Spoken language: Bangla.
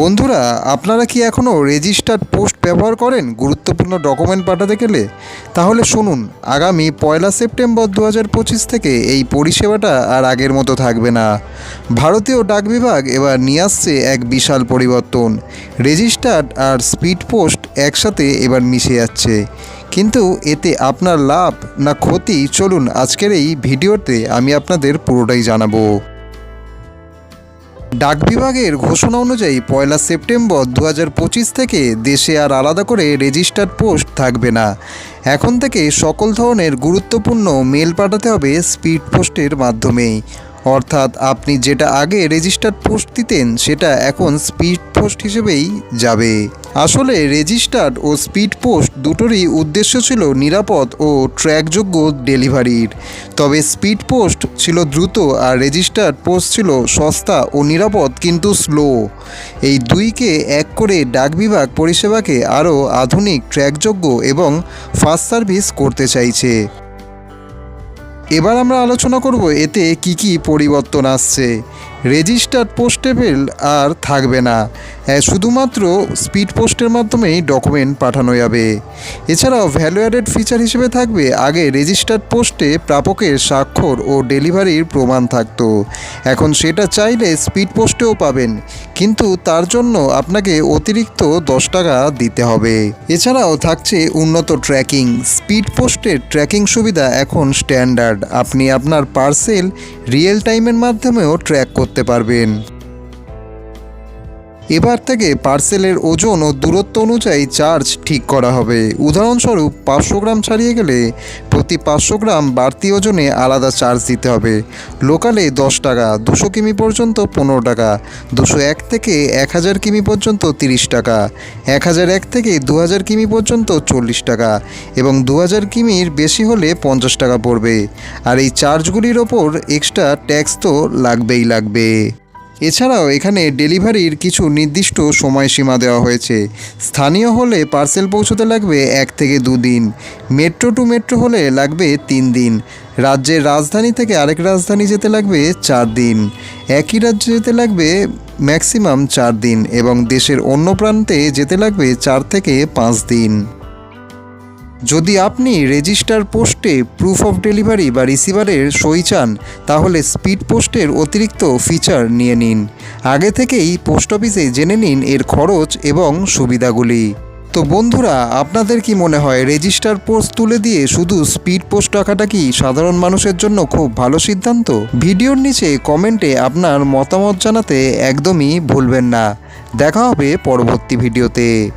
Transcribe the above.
বন্ধুরা, আপনারা কি এখনও রেজিস্টার্ড পোস্ট ব্যবহার করেন গুরুত্বপূর্ণ ডকুমেন্ট পাঠাতে গেলে? তাহলে শুনুন, আগামী পয়লা সেপ্টেম্বর দু হাজার পঁচিশ থেকে এই পরিষেবাটা আর আগের মতো থাকবে না। ভারতীয় ডাক বিভাগ এবার নিয়ে আসছে এক বিশাল পরিবর্তন। রেজিস্টার্ড আর স্পিড পোস্ট একসাথে এবার মিশে যাচ্ছে। কিন্তু এতে আপনার লাভ না ক্ষতি? চলুন আজকের এই ভিডিওতে আমি আপনাদের পুরোটাই জানাব। ডাক বিভাগের ঘোষণা অনুযায়ী পয়লা সেপ্টেম্বর দু হাজার পঁচিশ থেকে দেশে আর আলাদা করে রেজিস্টার্ড পোস্ট থাকবে না। এখন থেকে সকল ধরনের গুরুত্বপূর্ণ মেল পাঠাতে হবে স্পিড পোস্টের মাধ্যমেই। অর্থাৎ আপনি যেটা আগে রেজিস্টার্ড পোস্ট দিতেন সেটা এখন স্পিড পোস্ট হিসেবেই যাবে। আসলে রেজিস্টার্ড ও স্পিড পোস্ট দুটোরই উদ্দেশ্য ছিল নিরাপদ ও ট্র্যাকযোগ্য ডেলিভারির। তবে স্পিড পোস্ট ছিল দ্রুত আর রেজিস্টার্ড পোস্ট ছিল সস্তা ও নিরাপদ কিন্তু স্লো। এই দুইকে এক করে ডাক বিভাগ পরিষেবাকে আরও আধুনিক, ট্র্যাকযোগ্য এবং ফাস্ট সার্ভিস করতে চাইছে। এবার আমরা আলোচনা করব এতে কি কি পরিবর্তন আসছে। রেজিস্টার্ড পোস্টেবল আর থাকবে না। শুধুমাত্র স্পিড পোস্টের মাধ্যমেই ডকুমেন্ট পাঠানো যাবে। এছাড়াও ভ্যালু অ্যাডেড ফিচার হিসেবে থাকবে আগে রেজিস্টার্ড পোস্টে প্রাপকের স্বাক্ষর ও ডেলিভারির প্রমাণ থাকতো। এখন সেটা চাইলে স্পিড পোস্টেও পাবেন, কিন্তু তার জন্য আপনাকে অতিরিক্ত দশ টাকা দিতে হবে। এছাড়াও থাকছে উন্নত ট্র্যাকিং স্পিড পোস্টের ট্র্যাকিং সুবিধা এখন স্ট্যান্ডার্ড আপনি আপনার পার্সেল রিয়েল টাইমের মাধ্যমেও ট্র্যাক করতে পারবেন। এবার থেকে পার্সেলের ওজন ও দূরত্ব অনুযায়ী চার্জ ঠিক করা হবে। উদাহরণস্বরূপ, পাঁচশো গ্রাম ছাড়িয়ে গেলে প্রতি পাঁচশো গ্রাম বাড়তি ওজনে আলাদা চার্জ দিতে হবে। লোকালে দশ টাকা, দুশো কিমি পর্যন্ত পনেরো টাকা, দুশো এক থেকে এক হাজার কিমি পর্যন্ত তিরিশ টাকা, এক হাজার এক থেকে দু হাজার কিমি পর্যন্ত চল্লিশ টাকা এবং দু হাজার কিমির বেশি হলে পঞ্চাশ টাকা পড়বে। আর এই চার্জগুলির ওপর এক্সট্রা ট্যাক্স তো লাগবেই লাগবে। এছাড়াও এখানে ডেলিভারির কিছু নির্দিষ্ট সময়সীমা দেওয়া হয়েছে। স্থানীয় হলে পার্সেল পৌঁছতে লাগবে এক থেকে দুদিন মেট্রো টু মেট্রো হলে লাগবে তিন দিন। রাজ্যের রাজধানী থেকে আরেক রাজধানী যেতে লাগবে চার দিন। একই রাজ্যে যেতে লাগবে ম্যাক্সিমাম চার দিন এবং দেশের অন্য প্রান্তে যেতে লাগবে চার থেকে পাঁচ দিন। যদি আপনি রেজিস্টার পোস্টে প্রুফ অফ ডেলিভারি বা রিসিভারের সই চান, তাহলে স্পিড পোস্টের অতিরিক্ত ফিচার নিয়ে নিন। আগে থেকেই পোস্ট অফিসে জেনে নিন এর খরচ এবং সুবিধাগুলি। তো বন্ধুরা, আপনাদের কি মনে হয়, রেজিস্টার পোস্ট তুলে দিয়ে শুধু স্পিড পোস্ট রাখাটা কি সাধারণ মানুষের জন্য খুব ভালো সিদ্ধান্ত? ভিডিওর নিচে কমেন্টে আপনার মতামত জানাতে একদমই ভুলবেন না। দেখা হবে পরবর্তী ভিডিওতে।